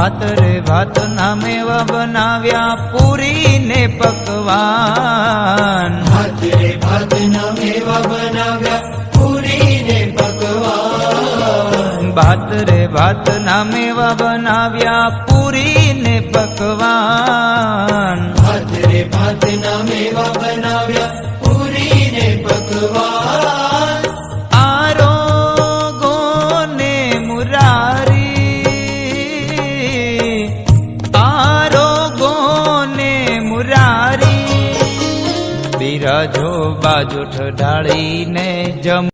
ભાત રે ભાત ના મેવા બનાવ્યા પૂરી ને પકવાન. ભાત રે ભાત ના મેવા બનાવ્યા પૂરી ને પકવાન. ભાત રે ભાત ના મેવા બનાવ્યા પૂરી ને પકવાન. ભાત રે ભાત ના મેવા બનાવ્યા પૂરી ને પકવાન. મુરારી બિરાજો બાજુ ઢાળીને જમો